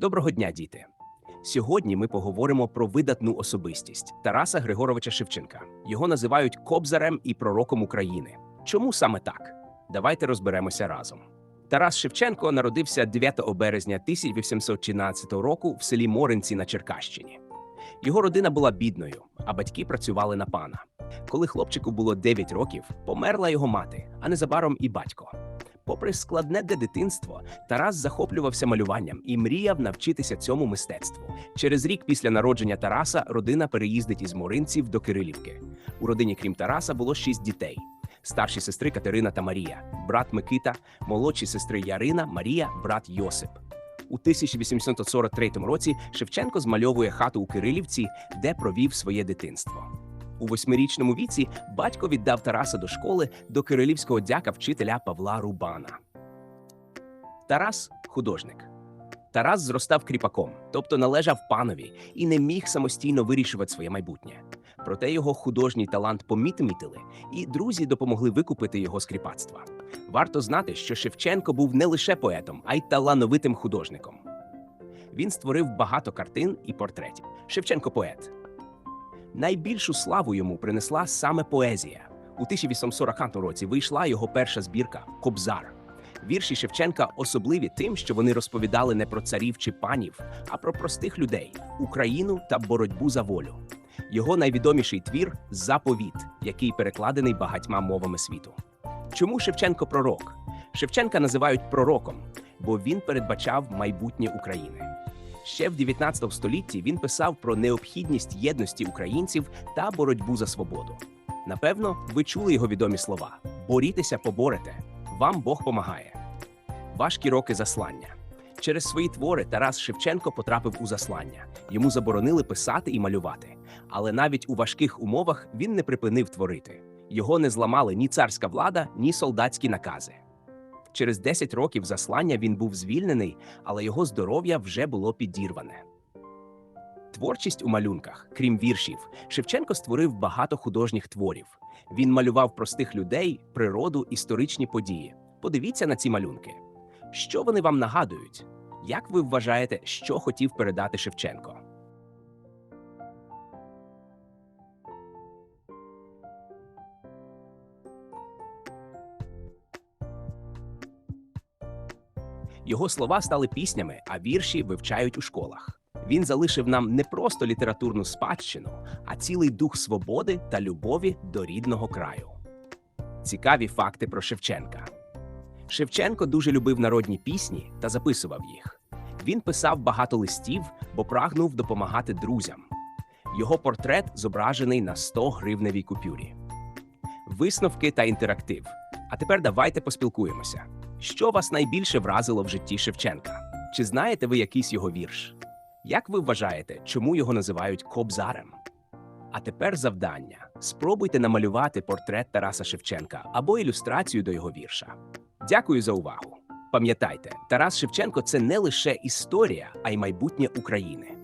Доброго дня, діти! Сьогодні ми поговоримо про видатну особистість Тараса Григоровича Шевченка. Його називають кобзарем і пророком України. Чому саме так? Давайте розберемося разом. Тарас Шевченко народився 9 березня 1813 року в селі Моринці на Черкащині. Його родина була бідною, а батьки працювали на пана. Коли хлопчику було 9 років, померла його мати, а незабаром і батько. Попри складне для дитинство, Тарас захоплювався малюванням і мріяв навчитися цьому мистецтву. Через рік після народження Тараса родина переїздить із Моринців до Кирилівки. У родині, крім Тараса, було шість дітей: старші сестри Катерина та Марія, брат Микита, молодші сестри Ярина, Марія, брат Йосип. У 1843 році Шевченко змальовує хату у Кирилівці, де провів своє дитинство. У восьмирічному віці батько віддав Тараса до школи до кирилівського дяка вчителя Павла Рубана. Тарас художник. Тарас зростав кріпаком, тобто належав панові і не міг самостійно вирішувати своє майбутнє. Проте його художній талант помітили, і друзі допомогли викупити його з кріпацтва. Варто знати, що Шевченко був не лише поетом, а й талановитим художником. Він створив багато картин і портретів. Шевченко поет. Найбільшу славу йому принесла саме поезія. У 1840 році вийшла його перша збірка Кобзар. Вірші Шевченка особливі тим, що вони розповідали не про царів чи панів, а про простих людей, Україну та боротьбу за волю. Його найвідоміший твір Заповіт, який перекладений багатьма мовами світу. Чому Шевченко пророк? Шевченка називають пророком, бо він передбачав майбутнє України. Ще в 19 столітті він писав про необхідність єдності українців та боротьбу за свободу. Напевно, ви чули його відомі слова: борітеся, поборете, вам Бог помагає. Важкі роки заслання. Через свої твори Тарас Шевченко потрапив у заслання. Йому заборонили писати і малювати. Але навіть у важких умовах він не припинив творити. Його не зламали ні царська влада, ні солдатські накази. Через 10 років заслання він був звільнений, але його здоров'я вже було підірване. Творчість у малюнках, крім віршів, Шевченко створив багато художніх творів. Він малював простих людей, природу, історичні події. Подивіться на ці малюнки. Що вони вам нагадують? Як ви вважаєте, що хотів передати Шевченко? Його слова стали піснями, а вірші вивчають у школах. Він залишив нам не просто літературну спадщину, а цілий дух свободи та любові до рідного краю. Цікаві факти про Шевченка. Шевченко дуже любив народні пісні та записував їх. Він писав багато листів, бо прагнув допомагати друзям. Його портрет зображений на 100 гривневій купюрі. Висновки та інтерактив. А тепер давайте поспілкуємося. Що вас найбільше вразило в житті Шевченка? Чи знаєте ви якийсь його вірш? Як ви вважаєте, чому його називають кобзарем? А тепер завдання: спробуйте намалювати портрет Тараса Шевченка або ілюстрацію до його вірша. Дякую за увагу. Пам'ятайте, Тарас Шевченко це не лише історія, а й майбутнє України.